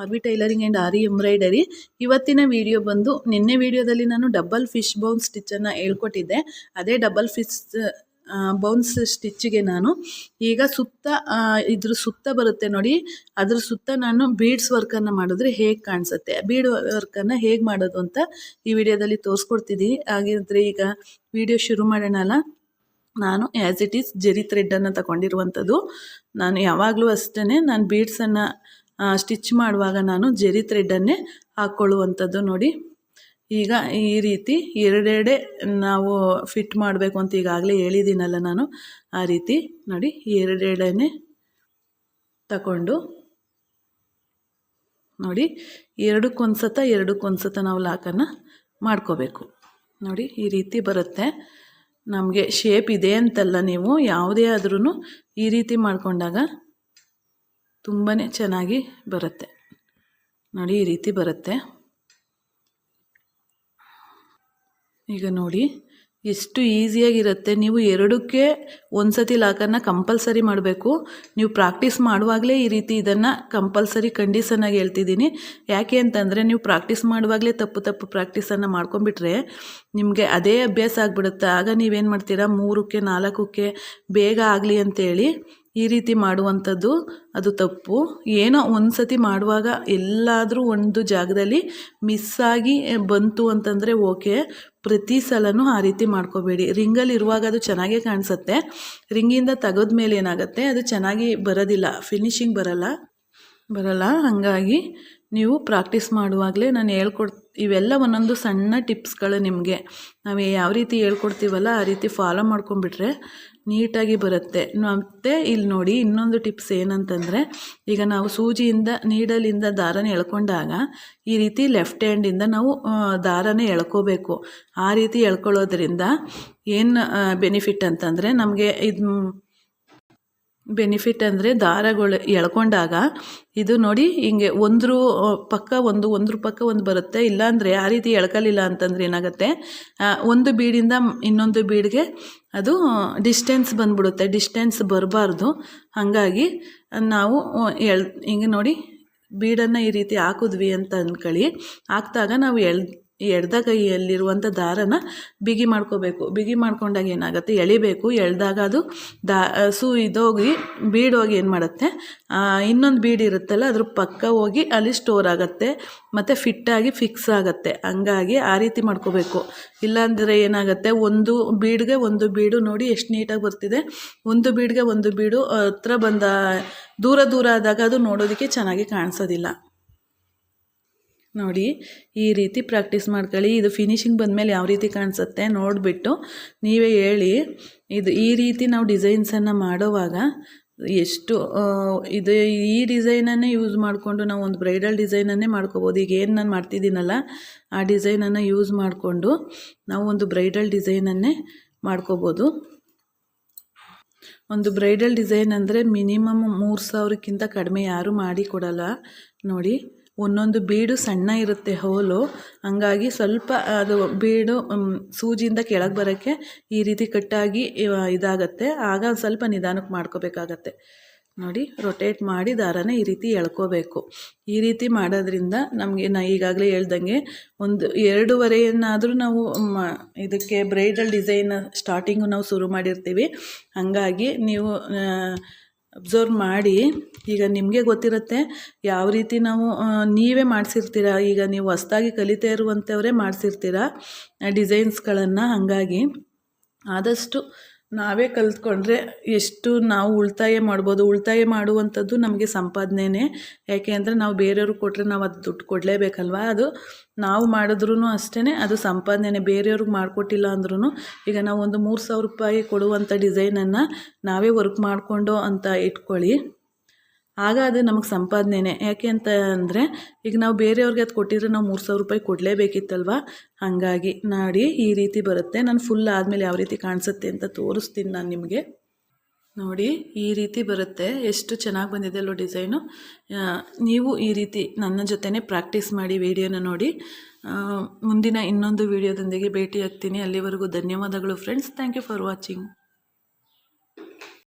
RV tailoring and aari embroidery. ಇವತ್ತಿನ video ಬಂದು ನಿನ್ನೆ ವಿಡಿಯೋದಲ್ಲಿ ನಾನು ಡಬಲ್ ಫಿಶ್ ಬೌನ್ ಸ್ಟಿಚ್ಚನ್ನು ಹೇಳ್ಕೊಟ್ಟಿದ್ದೆ. ಅದೇ ಡಬಲ್ ಫಿಶ್ ಬೌನ್ಸ್ ಸ್ಟಿಚ್ಗೆ ನಾನು. ಈಗ ಸುತ್ತ ಇದ್ರ ಸುತ್ತ ಬರುತ್ತೆ ನೋಡಿ. ಅದ್ರ ಸುತ್ತ ನಾನು ಬೀಡ್ಸ್ ವರ್ಕನ್ನು ಮಾಡಿದ್ರೆ ಹೇಗೆ ಕಾಣಿಸುತ್ತೆ? ಬೀಡ್ ವರ್ಕನ್ನು ಹೇಗೆ ಮಾಡೋದು ಅಂತ ಈ ವಿಡಿಯೋದಲ್ಲಿ ತೋರಿಸ್ಕೊಡ್ತಿದ್ದೀನಿ ಹಾಗಿದ್ರೆ ಈಗ ವಿಡಿಯೋ ಶುರು ಮಾಡೋಣ ಅಲ್ಲ. ನಾನು ಆ್ಯಸ್ ಇಟ್ ಈಸ್ ಜೆರಿ ಥ್ರೆಡ್ಡನ್ನು ತಗೊಂಡಿರುವಂಥದ್ದು. ನಾನು ಯಾವಾಗಲೂ ಅಷ್ಟೇ ನಾನು ಬೀಡ್ಸನ್ನು ಸ್ಟಿಚ್ ಮಾಡುವಾಗ ನಾನು ಜೆರಿ ಥ್ರೆಡ್ಡನ್ನೇ ಹಾಕ್ಕೊಳ್ಳುವಂಥದ್ದು ನೋಡಿ. ಈಗ ಈ ರೀತಿ ಎರಡೆರಡೆ ನಾವು ಫಿಟ್ ಮಾಡಬೇಕು ಅಂತ ಈಗಾಗಲೇ ಹೇಳಿದ್ದೀನಲ್ಲ ನಾನು. ಆ ರೀತಿ ನೋಡಿ ಎರಡೆರಡನೇ ತಗೊಂಡು ನೋಡಿ ಎರಡಕ್ಕೊಂದು ಸತ ಎರಡಕ್ಕೊಂದು ಸತ ನಾವು ಲಾಕನ್ನು ಮಾಡ್ಕೋಬೇಕು. ನೋಡಿ ಈ ರೀತಿ ಬರುತ್ತೆ. ನಮಗೆ ಶೇಪ್ ಇದೆ ಅಂತಲ್ಲ ನೀವು, ಯಾವುದೇ ಆದ್ರೂ ಈ ರೀತಿ ಮಾಡಿಕೊಂಡಾಗ ತುಂಬಾ ಚೆನ್ನಾಗಿ ಬರುತ್ತೆ. ನೋಡಿ ಈ ರೀತಿ ಬರುತ್ತೆ. ಈಗ ನೋಡಿ. ಎಷ್ಟು ಈಸಿಯಾಗಿರುತ್ತೆ, ನೀವು ಎರಡಕ್ಕೆ ಒಂದು ಸತಿ ಲಾಕನ್ನು ಕಂಪಲ್ಸರಿ ಮಾಡಬೇಕು. ನೀವು ಪ್ರಾಕ್ಟೀಸ್ ಮಾಡುವಾಗಲೇ ಈ ರೀತಿ ಇದನ್ನು ಕಂಪಲ್ಸರಿ ಕಂಡೀಷನ್ನಾಗಿ ಹೇಳ್ತಿದ್ದೀನಿ. ಯಾಕೆ ಅಂತಂದರೆ, ನೀವು ಪ್ರಾಕ್ಟೀಸ್ ಮಾಡುವಾಗಲೇ ತಪ್ಪು ತಪ್ಪು ಪ್ರಾಕ್ಟೀಸನ್ನು ಮಾಡ್ಕೊಂಬಿಟ್ರೆ ನಿಮಗೆ ಅದೇ ಅಭ್ಯಾಸ ಆಗಿಬಿಡುತ್ತೆ. ಆಗ ನೀವೇನು ಮಾಡ್ತೀರಾ, ಮೂರಕ್ಕೆ, ನಾಲ್ಕಕ್ಕೆ ಬೇಗ ಆಗಲಿ ಅಂತೇಳಿ ಈ ರೀತಿ ಮಾಡುವಂಥದ್ದು ಅದು ತಪ್ಪು. ಏನೋ ಒಂದು ಸತಿ ಮಾಡುವಾಗ ಎಲ್ಲಾದರೂ ಒಂದು ಜಾಗದಲ್ಲಿ ಮಿಸ್ಸಾಗಿ ಬಂತು ಅಂತಂದರೆ ಓಕೆ. ಪ್ರತಿ ಸಲನೂ ಆ ರೀತಿ ಮಾಡ್ಕೋಬೇಡಿ. ರಿಂಗಲ್ಲಿ ಇರುವಾಗ ಅದು ಚೆನ್ನಾಗೇ ಕಾಣಿಸುತ್ತೆ. ರಿಂಗಿಂದ ತೆಗೆದ ಮೇಲೆ ಏನಾಗುತ್ತೆ? ಅದು ಚೆನ್ನಾಗಿ ಬರೋದಿಲ್ಲ. ಫಿನಿಶಿಂಗ್ ಬರಲ್ಲ. ಬರಲ್ಲ. ಹಾಗಾಗಿ ನೀವು ಪ್ರಾಕ್ಟೀಸ್ ಮಾಡುವಾಗಲೇ ನಾನು ಹೇಳ್ಕೊಡ್ ಇವೆಲ್ಲ ಒಂದೊಂದು ಸಣ್ಣ ಟಿಪ್ಸ್ಗಳು ನಿಮಗೆ ನಾವು ಯಾವ ರೀತಿ ಹೇಳ್ಕೊಡ್ತೀವಲ್ಲ ಆ ರೀತಿ ಫಾಲೋ ಮಾಡ್ಕೊಂಡ್ಬಿಟ್ರೆ ನೀಟಾಗಿ ಬರುತ್ತೆ. ಮತ್ತು ಇಲ್ಲಿ ನೋಡಿ ಇನ್ನೊಂದು ಟಿಪ್ಸ್ ಏನಂತಂದರೆ, ಈಗ ನಾವು ಸೂಜಿಯಿಂದ ನೀಡಲಿಂದ ದಾರನ ಎಳ್ಕೊಂಡಾಗ ಈ ರೀತಿ ಲೆಫ್ಟ್ ಹ್ಯಾಂಡಿಂದ ನಾವು ದಾರನ ಎಳ್ಕೋಬೇಕು. ಆ ರೀತಿ ಎಳ್ಕೊಳ್ಳೋದ್ರಿಂದ ಏನು ಬೆನಿಫಿಟ್ ಅಂತಂದರೆ ನಮಗೆ ಇದು ಬೆನಿಫಿಟ್ ಅಂದರೆ ದಾರಗಳು ಎಳ್ಕೊಂಡಾಗ ಇದು ನೋಡಿ ಹಿಂಗೆ ಒಂದ್ರ ಪಕ್ಕ ಒಂದು, ಒಂದ್ರ ಪಕ್ಕ ಒಂದು ಬರುತ್ತೆ. ಇಲ್ಲಾಂದರೆ ಆ ರೀತಿ ಎಳ್ಕಲಿಲ್ಲ ಅಂತಂದ್ರೆ ಏನಾಗುತ್ತೆ? ಒಂದು ಬೀಡಿಂದ ಇನ್ನೊಂದು ಬೀಡ್ಗೆ ಅದು ಡಿಸ್ಟೆನ್ಸ್ ಬಂದ್ಬಿಡುತ್ತೆ. ಡಿಸ್ಟೆನ್ಸ್ ಬರಬಾರ್ದು. ಹಾಗಾಗಿ ನಾವು ಎಳ್, ಹಿಂಗೆ ನೋಡಿ ಬೀಡನ್ನು ಈ ರೀತಿ ಹಾಕಿದ್ವಿ ಅಂತ ಅಂದ್ಕೊಳ್ಳಿ ಹಾಕಿದಾಗ ನಾವು ಎಳ್ ಎಡ್ದ ಕೈಯಲ್ಲಿರುವಂಥ ದಾರನ ಬಿಗಿ ಮಾಡ್ಕೋಬೇಕು. ಬಿಗಿ ಮಾಡ್ಕೊಂಡಾಗ ಏನಾಗುತ್ತೆ? ಎಳಿಬೇಕು. ಎಳ್ದಾಗ ಅದು ದಾ ಸು ಇದೋಗಿ ಬೀಡ್ ಹೋಗಿ ಏನು ಮಾಡುತ್ತೆ? ಇನ್ನೊಂದು ಬೀಡ್ ಇರುತ್ತಲ್ಲ, ಅದ್ರ ಪಕ್ಕ ಹೋಗಿ ಅಲ್ಲಿ ಸ್ಟೋರ್ ಆಗುತ್ತೆ. ಮತ್ತು ಫಿಟ್ಟಾಗಿ ಫಿಕ್ಸ್ ಆಗುತ್ತೆ. ಹಂಗಾಗಿ ಆ ರೀತಿ ಮಾಡ್ಕೋಬೇಕು. ಇಲ್ಲಾಂದರೆ ಏನಾಗುತ್ತೆ? ಒಂದು ಬೀಡ್ಗೆ ಒಂದು ಬೀಡು ನೋಡಿ ಎಷ್ಟು ನೀಟಾಗಿ ಬರ್ತಿದೆ. ಒಂದು ಬೀಡ್ಗೆ ಒಂದು ಬೀಡು ಹತ್ರ ಬಂದ, ದೂರ ದೂರ ಆದಾಗ ಅದು ನೋಡೋದಕ್ಕೆ ಚೆನ್ನಾಗಿ ಕಾಣಿಸೋದಿಲ್ಲ. ನೋಡಿ, ಈ ರೀತಿ ಪ್ರಾಕ್ಟೀಸ್ ಮಾಡ್ಕೊಳ್ಳಿ. ಇದು ಫಿನಿಶಿಂಗ್ ಬಂದಮೇಲೆ ಯಾವ ರೀತಿ ಕಾಣಿಸುತ್ತೆ ನೋಡಿಬಿಟ್ಟು ನೀವೇ ಹೇಳಿ. ಇದು ಈ ರೀತಿ ನಾವು ಡಿಸೈನ್ಸನ್ನು ಮಾಡೋವಾಗ ಎಷ್ಟು ಇದು ಈ ಡಿಸೈನನ್ನೇ ಯೂಸ್ ಮಾಡಿಕೊಂಡು ನಾವು ಒಂದು ಬ್ರೈಡಲ್ ಡಿಸೈನನ್ನೇ ಮಾಡ್ಕೋಬೋದು. ಈಗ ಏನು ನಾನು ಮಾಡ್ತಿದ್ದೀನಲ್ಲ, ಆ ಡಿಸೈನನ್ನು ಯೂಸ್ ಮಾಡಿಕೊಂಡು ನಾವು ಒಂದು ಬ್ರೈಡಲ್ ಡಿಸೈನನ್ನೇ ಮಾಡ್ಕೋಬೋದು. ಒಂದು ಬ್ರೈಡಲ್ ಡಿಸೈನ್ ಅಂದರೆ ಮಿನಿಮಮ್ ಮೂರು ಸಾವಿರಕ್ಕಿಂತ ಕಡಿಮೆ ಯಾರೂ ಮಾಡಿ ಕೊಡಲ್ಲ. ನೋಡಿ ಒಂದೊಂದು ಬೀಡು ಸಣ್ಣ ಇರುತ್ತೆ ಹೋಲು. ಹಂಗಾಗಿ ಸ್ವಲ್ಪ ಅದು ಬೀಡು ಸೂಜಿಯಿಂದ ಕೆಳಗೆ ಬರೋಕ್ಕೆ ಈ ರೀತಿ ಕಟ್ಟಾಗಿ ಇದಾಗತ್ತೆ. ಆಗ ಸ್ವಲ್ಪ ನಿಧಾನಕ್ಕೆ ಮಾಡ್ಕೋಬೇಕಾಗತ್ತೆ. ನೋಡಿ ರೊಟೇಟ್ ಮಾಡಿ ದಾರನ ಈ ರೀತಿ ಎಳ್ಕೋಬೇಕು. ಈ ರೀತಿ ಮಾಡೋದ್ರಿಂದ ನಮಗೆ ನಾ, ಈಗಾಗಲೇ ಹೇಳ್ದಂಗೆ ಒಂದು ಎರಡೂವರೆಯನ್ನಾದರೂ ನಾವು ಇದಕ್ಕೆ ಬ್ರೈಡಲ್ ಡಿಸೈನ್ ಸ್ಟಾರ್ಟಿಂಗು ನಾವು ಶುರು ಮಾಡಿರ್ತೀವಿ. ಹಾಗಾಗಿ ನೀವು ಅಬ್ಸರ್ವ್ ಮಾಡಿ ಈಗ ನಿಮಗೆ ಗೊತ್ತಿರುತ್ತೆ ಯಾವ ರೀತಿ ನಾವು ನೀವೇ ಮಾಡಿಸಿರ್ತೀರ? ಈಗ ನೀವು ಹೊಸ್ದಾಗಿ ಕಲಿತಾ ಇರುವಂಥವರೇ ಮಾಡಿಸಿರ್ತೀರ? ಡಿಸೈನ್ಸ್ಗಳನ್ನು ಹಾಗಾಗಿ ಆದಷ್ಟು ನಾವೇ ಕಲ್ತ್ಕೊಂಡ್ರೆ ಎಷ್ಟು ನಾವು ಉಳಿತಾಯ ಮಾಡ್ಬೋದು. ಉಳಿತಾಯ ಮಾಡುವಂಥದ್ದು ನಮಗೆ ಸಂಪಾದನೆನೇ. ಯಾಕೆ ಅಂದರೆ ನಾವು ಬೇರೆಯವ್ರಿಗೆ ಕೊಟ್ಟರೆ ನಾವು ಅದು ದುಡ್ಡು ಕೊಡಲೇಬೇಕಲ್ವ? ಅದು ನಾವು ಮಾಡಿದ್ರೂ ಅಷ್ಟೇ ಅದು ಸಂಪಾದನೆ ಬೇರೆಯವ್ರಿಗೆ ಮಾಡಿಕೊಟ್ಟಿಲ್ಲ ಅಂದ್ರೂ ಈಗ ನಾವು ಒಂದು ಮೂರು ಸಾವಿರ ರೂಪಾಯಿ ಕೊಡುವಂಥ ಡಿಸೈನನ್ನು ನಾವೇ ವರ್ಕ್ ಮಾಡಿಕೊಂಡು ಅಂತ ಇಟ್ಕೊಳ್ಳಿ. ಆಗ ಅದು ನಮಗೆ ಸಂಪಾದನೆನೇ. ಯಾಕೆ ಅಂತ ಅಂದರೆ, ಈಗ ನಾವು ಬೇರೆಯವ್ರಿಗೆ ಅದು ಕೊಟ್ಟಿದ್ರೆ ನಾವು ಮೂರು ಸಾವಿರ ರೂಪಾಯಿ ಕೊಡಲೇಬೇಕಿತ್ತಲ್ವ? ಹಾಗಾಗಿ ನಾಡಿ ಈ ರೀತಿ ಬರುತ್ತೆ. ನಾನು ಫುಲ್ ಆದಮೇಲೆ ಯಾವ ರೀತಿ ಕಾಣಿಸುತ್ತೆ ಅಂತ ತೋರಿಸ್ತೀನಿ ನಾನು ನಿಮಗೆ. ನೋಡಿ, ಈ ರೀತಿ ಬರುತ್ತೆ. ಎಷ್ಟು ಚೆನ್ನಾಗಿ ಬಂದಿದೆ ಅಲ್ಲೋ ಡಿಸೈನು. ನೀವು ಈ ರೀತಿ ನನ್ನ ಜೊತೆನೇ ಪ್ರಾಕ್ಟೀಸ್ ಮಾಡಿ ವಿಡಿಯೋನ ನೋಡಿ. ಮುಂದಿನ ಇನ್ನೊಂದು ವಿಡಿಯೋದೊಂದಿಗೆ ಭೇಟಿಯಾಗ್ತೀನಿ. ಅಲ್ಲಿವರೆಗೂ ಧನ್ಯವಾದಗಳು friends. Thank you for watching.